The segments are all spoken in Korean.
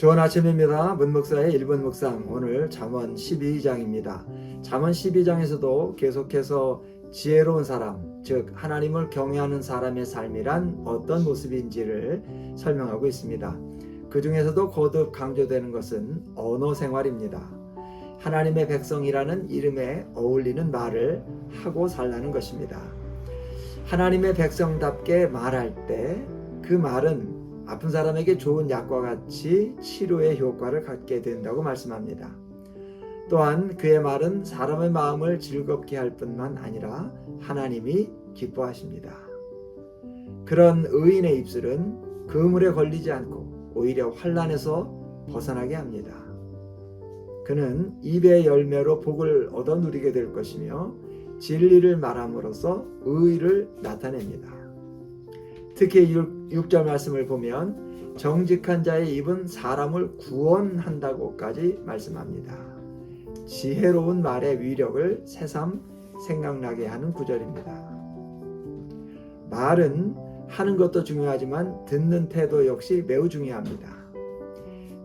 좋은 아침입니다. 문목사의 1분 묵상 오늘 잠언 12장입니다. 잠언 12장에서도 계속해서 지혜로운 사람, 즉 하나님을 경외하는 사람의 삶이란 어떤 모습인지를 설명하고 있습니다. 그 중에서도 거듭 강조되는 것은 언어 생활입니다. 하나님의 백성이라는 이름에 어울리는 말을 하고 살라는 것입니다. 하나님의 백성답게 말할 때 그 말은 아픈 사람에게 좋은 약과 같이 치료의 효과를 갖게 된다고 말씀합니다. 또한 그의 말은 사람의 마음을 즐겁게 할 뿐만 아니라 하나님이 기뻐하십니다. 그런 의인의 입술은 그물에 걸리지 않고 오히려 환란에서 벗어나게 합니다. 그는 입의 열매로 복을 얻어 누리게 될 것이며 진리를 말함으로써 의를 나타냅니다. 특히 6, 절 말씀을 보면 정직한 자의 입은 사람을 구원한다고까지 말씀합니다. 지혜로운 말의 위력을 새삼 생각나게 하는 구절입니다. 말은 하는 것도 중요하지만 듣는 태도 역시 매우 중요합니다.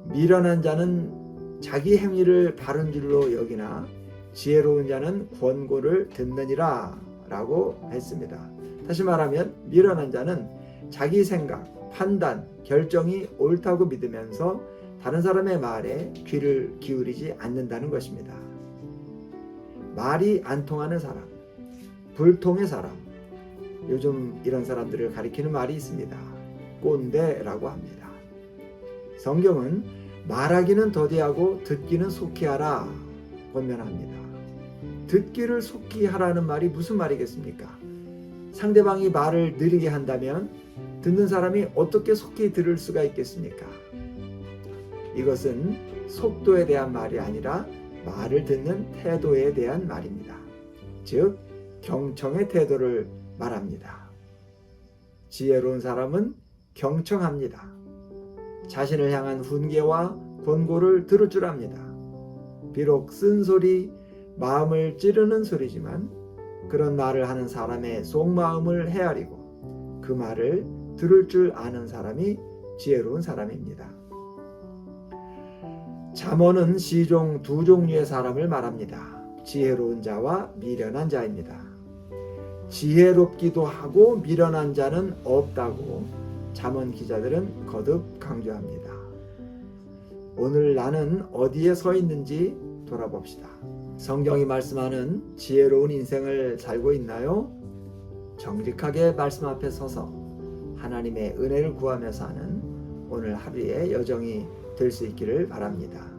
미련한 자는 자기 행위를 바른 줄로 여기나 지혜로운 자는 권고를 듣느니라 라고 했습니다. 다시 말하면 미련한 자는 자기 생각, 판단, 결정이 옳다고 믿으면서 다른 사람의 말에 귀를 기울이지 않는다는 것입니다. 말이 안 통하는 사람, 불통의 사람, 요즘 이런 사람들을 가리키는 말이 있습니다. 꼰대라고 합니다. 성경은 말하기는 더디하고 듣기는 속히 하라 권면합니다. 듣기를 속히 하라는 말이 무슨 말이겠습니까? 상대방이 말을 느리게 한다면 듣는 사람이 어떻게 속히 들을 수가 있겠습니까? 이것은 속도에 대한 말이 아니라 말을 듣는 태도에 대한 말입니다. 즉, 경청의 태도를 말합니다. 지혜로운 사람은 경청합니다. 자신을 향한 훈계와 권고를 들을 줄 압니다. 비록 쓴소리, 마음을 찌르는 소리지만 그런 말을 하는 사람의 속마음을 헤아리고 그 말을 들을 줄 아는 사람이 지혜로운 사람입니다. 잠언은 시종 두 종류의 사람을 말합니다. 지혜로운 자와 미련한 자입니다. 지혜롭기도 하고 미련한 자는 없다고 잠언 기자들은 거듭 강조합니다. 오늘 나는 어디에 서 있는지 돌아봅시다. 성경이 말씀하는 지혜로운 인생을 살고 있나요? 정직하게 말씀 앞에 서서 하나님의 은혜를 구하며 사는 오늘 하루의 여정이 될 수 있기를 바랍니다.